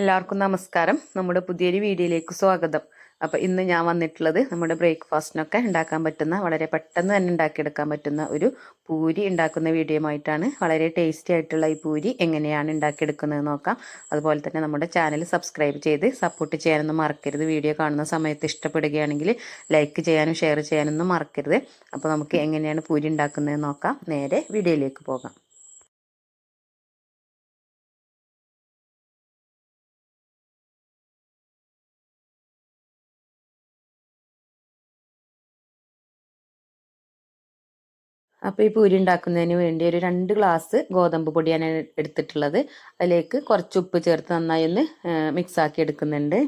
എല്ലാവർക്കും നമസ്കാരം. നമ്മുടെ പുതിയൊരു വീഡിയോയിലേക്ക് സ്വാഗതം. അപ്പോൾ ഇന്ന് ഞാൻ വന്നിട്ടുള്ളത് നമ്മുടെ ബ്രേക്ക്ഫാസ്റ്റിനൊക്കെ ഉണ്ടാക്കാൻ പറ്റുന്ന വളരെ പെട്ടെന്ന് തന്നെ ഉണ്ടാക്കിയെടുക്കാൻ പറ്റുന്ന ഒരു പൂരി ഉണ്ടാക്കുന്ന വീഡിയോയുമായിട്ടാണ്. വളരെ ടേസ്റ്റി ആയിട്ടുള്ള ഈ പൂരി എങ്ങനെയാണ് ഉണ്ടാക്കിയെടുക്കുന്നത് നോക്കാം. അതുപോലെ തന്നെ നമ്മുടെ ചാനൽ സബ്സ്ക്രൈബ് ചെയ്ത് സപ്പോർട്ട് ചെയ്യാനൊന്നും മറക്കരുത്. വീഡിയോ കാണുന്ന സമയത്ത് ഇഷ്ടപ്പെടുകയാണെങ്കിൽ ലൈക്ക് ചെയ്യാനും ഷെയർ ചെയ്യാനൊന്നും മറക്കരുത്. അപ്പോൾ നമുക്ക് എങ്ങനെയാണ് പൂരി ഉണ്ടാക്കുന്നത് നോക്കാം. നേരെ വീഡിയോയിലേക്ക് പോകാം. അപ്പോൾ ഈ പൂരി ഉണ്ടാക്കുന്നതിന് വേണ്ടി ഒരു രണ്ട് ഗ്ലാസ് ഗോതമ്പ് പൊടിയാണ് എടുത്തിട്ടുള്ളത്. അതിലേക്ക് കുറച്ച് ഉപ്പ് ചേർത്ത് നന്നായി ഒന്ന് മിക്സ് ആക്കി എടുക്കുന്നുണ്ട്.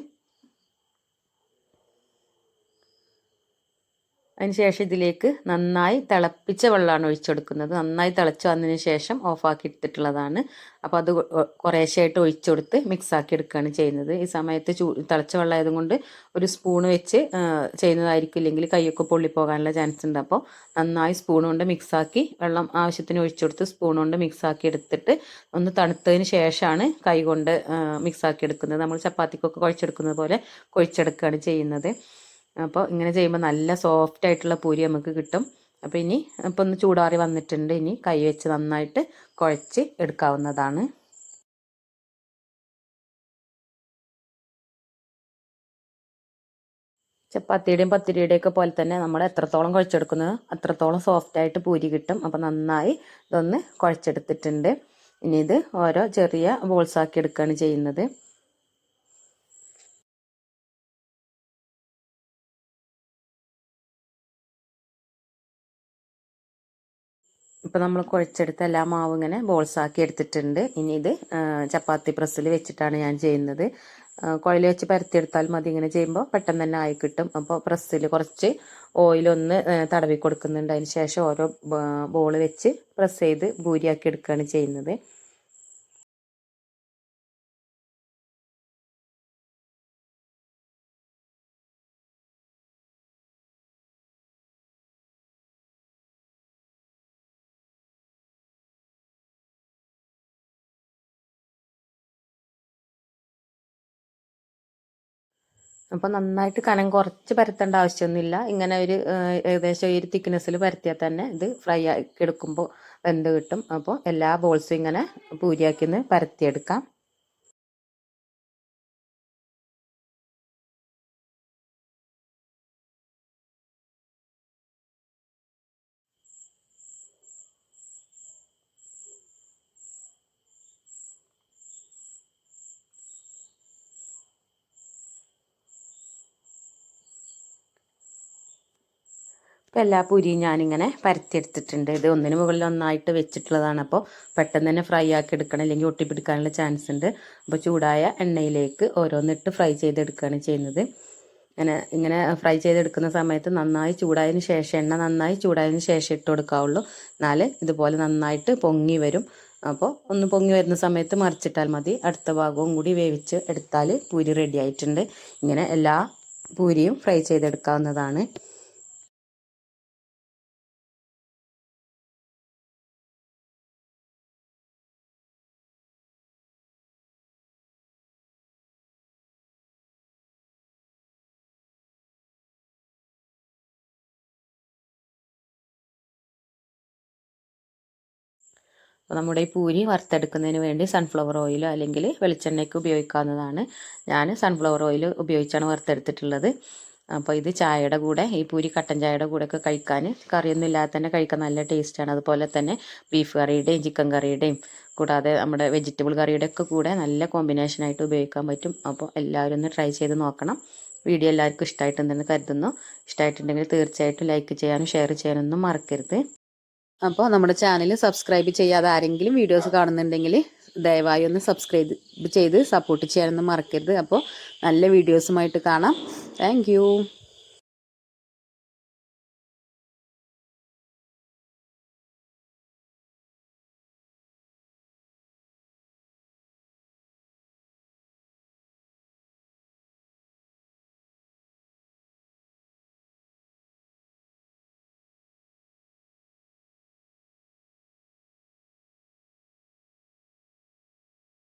അതിനുശേഷം ഇതിലേക്ക് നന്നായി തിളപ്പിച്ച വെള്ളമാണ് ഒഴിച്ചെടുക്കുന്നത്. നന്നായി തിളച്ച് വന്നതിന് ശേഷം ഓഫാക്കി എടുത്തിട്ടുള്ളതാണ് അപ്പോൾ അത് കുറേശ്ശായിട്ട് ഒഴിച്ചെടുത്ത് മിക്സാക്കി എടുക്കുകയാണ് ചെയ്യുന്നത്. ഈ സമയത്ത് ചൂ തിളച്ച വെള്ളമായത് കൊണ്ട് ഒരു സ്പൂൺ വെച്ച് ചെയ്യുന്നതായിരിക്കും. ഇല്ലെങ്കിൽ കൈയൊക്കെ പൊള്ളിപ്പോകാനുള്ള ചാൻസ് ഉണ്ട്. അപ്പോൾ നന്നായി സ്പൂൺ കൊണ്ട് മിക്സാക്കി വെള്ളം ആവശ്യത്തിന് ഒഴിച്ചെടുത്ത് സ്പൂൺ കൊണ്ട് മിക്സാക്കി എടുത്തിട്ട് ഒന്ന് തണുത്തതിന് ശേഷമാണ് കൈ കൊണ്ട് മിക്സാക്കി എടുക്കുന്നത് നമ്മൾ ചപ്പാത്തിക്കൊക്കെ കുഴച്ചെടുക്കുന്നത് പോലെ കുഴച്ചെടുക്കുകയാണ് ചെയ്യുന്നത്. അപ്പോൾ ഇങ്ങനെ ചെയ്യുമ്പോൾ നല്ല സോഫ്റ്റ് ആയിട്ടുള്ള പൂരി നമുക്ക് കിട്ടും. അപ്പോൾ ഇനി ഇപ്പോൾ ഒന്ന് ചൂടാറി വന്നിട്ടുണ്ട്. ഇനി കൈ വെച്ച് നന്നായിട്ട് കുഴച്ച് എടുക്കാവുന്നതാണ്. ചപ്പാത്തിയുടെയും പത്തിരിയുടെയും ഒക്കെ പോലെ തന്നെ നമ്മൾ എത്രത്തോളം കുഴച്ചെടുക്കുന്നത് അത്രത്തോളം സോഫ്റ്റ് ആയിട്ട് പൂരി കിട്ടും. അപ്പോൾ നന്നായി ഇതൊന്ന് കുഴച്ചെടുത്തിട്ടുണ്ട്. ഇനി ഇത് ഓരോ ചെറിയ ബോൾസാക്കി എടുക്കുകയാണ് ചെയ്യുന്നത്. ഇപ്പോൾ നമ്മൾ കുഴച്ചെടുത്ത എല്ലാ മാവും ഇങ്ങനെ ബോൾസാക്കി എടുത്തിട്ടുണ്ട്. ഇനി ഇത് ചപ്പാത്തി പ്രസ്സിൽ വെച്ചിട്ടാണ് ഞാൻ ചെയ്യുന്നത്. കുഴൽ വെച്ച് പരത്തിയെടുത്താൽ മതി ഇങ്ങനെ ചെയ്യുമ്പോൾ പെട്ടെന്ന് തന്നെ ആയി കിട്ടും. അപ്പോൾ പ്രസ്സിൽ കുറച്ച് ഓയിലൊന്ന് തടവി കൊടുക്കുന്നുണ്ട്. അതിന് ശേഷം ഓരോ ബോൾ വെച്ച് പ്രസ് ചെയ്ത് ഭൂരിയാക്കി എടുക്കുകയാണ് ചെയ്യുന്നത്. അപ്പോൾ നന്നായിട്ട് കനം കുറച്ച് പരത്തേണ്ട ആവശ്യമൊന്നുമില്ല. ഇങ്ങനെ ഒരു ഏകദേശം ഒരു തിക്നെസ്സിൽ പരത്തിയാൽ തന്നെ ഇത് ഫ്രൈ ആക്കി എടുക്കുമ്പോൾ വെന്ത് കിട്ടും. അപ്പോൾ എല്ലാ ബോൾസും ഇങ്ങനെ പൂരിയാക്കി ഒന്ന് പരത്തിയെടുക്കാം. അപ്പോൾ എല്ലാ പൂരിയും ഞാനിങ്ങനെ പരത്തിയെടുത്തിട്ടുണ്ട്. ഇത് ഒന്നിന് മുകളിൽ ഒന്നായിട്ട് വെച്ചിട്ടുള്ളതാണ്. അപ്പോൾ പെട്ടെന്ന് തന്നെ ഫ്രൈ ആക്കി എടുക്കണം. അല്ലെങ്കിൽ ഒട്ടിപ്പിടിക്കാനുള്ള ചാൻസ് ഉണ്ട്. അപ്പോൾ ചൂടായ എണ്ണയിലേക്ക് ഓരോന്നിട്ട് ഫ്രൈ ചെയ്തെടുക്കുകയാണ് ചെയ്യുന്നത്. ഇങ്ങനെ ഇങ്ങനെ ഫ്രൈ ചെയ്തെടുക്കുന്ന സമയത്ത് നന്നായി ചൂടായതിന് ശേഷം എണ്ണ നന്നായി ചൂടായതിന് ശേഷം ഇട്ട് കൊടുക്കാവുള്ളൂ. എന്നാൽ ഇതുപോലെ നന്നായിട്ട് പൊങ്ങി വരും. അപ്പോൾ ഒന്ന് പൊങ്ങി വരുന്ന സമയത്ത് മറിച്ചിട്ടാൽ മതി. അടുത്ത ഭാഗവും കൂടി വേവിച്ച് എടുത്താൽ പൂരി റെഡി ആയിട്ടുണ്ട്. ഇങ്ങനെ എല്ലാ പൂരിയും ഫ്രൈ ചെയ്തെടുക്കാവുന്നതാണ്. നമ്മുടെ ഈ പൂരി വറുത്തെടുക്കുന്നതിന് വേണ്ടി സൺഫ്ലവർ ഓയിലോ അല്ലെങ്കിൽ വെളിച്ചെണ്ണയ്ക്ക് ഉപയോഗിക്കാവുന്നതാണ്. ഞാൻ സൺഫ്ലവർ ഓയിൽ ഉപയോഗിച്ചാണ് വറുത്തെടുത്തിട്ടുള്ളത്. അപ്പോൾ ഇത് ചായയുടെ കൂടെ ഈ പൂരി കട്ടൻ ചായയുടെ കൂടെ ഒക്കെ കഴിക്കാൻ കറിയൊന്നും ഇല്ലാതെ തന്നെ കഴിക്കാൻ നല്ല ടേസ്റ്റാണ് അതുപോലെ തന്നെ ബീഫ് കറിയുടെയും ചിക്കൻ കറിയുടെയും കൂടാതെ നമ്മുടെ വെജിറ്റബിൾ കറിയുടെ ഒക്കെ കൂടെ നല്ല കോമ്പിനേഷനായിട്ട് ഉപയോഗിക്കാൻ പറ്റും. അപ്പോൾ എല്ലാവരും ഒന്ന് ട്രൈ ചെയ്ത് നോക്കണം. വീഡിയോ എല്ലാവർക്കും ഇഷ്ടമായിട്ടുണ്ടെന്ന് കരുതുന്നു. ഇഷ്ടമായിട്ടുണ്ടെങ്കിൽ തീർച്ചയായിട്ടും ലൈക്ക് ചെയ്യാനും ഷെയർ ചെയ്യാനൊന്നും മറക്കരുത്. അപ്പോൾ നമ്മുടെ ചാനൽ സബ്സ്ക്രൈബ് ചെയ്യാതെ ആരെങ്കിലും വീഡിയോസ് കാണുന്നുണ്ടെങ്കിൽ ദയവായി ഒന്ന് സബ്സ്ക്രൈബ് ചെയ്ത് സപ്പോർട്ട് ചെയ്യാനൊന്നും മറക്കരുത്. അപ്പോൾ നല്ല വീഡിയോസുമായിട്ട് കാണാം. താങ്ക്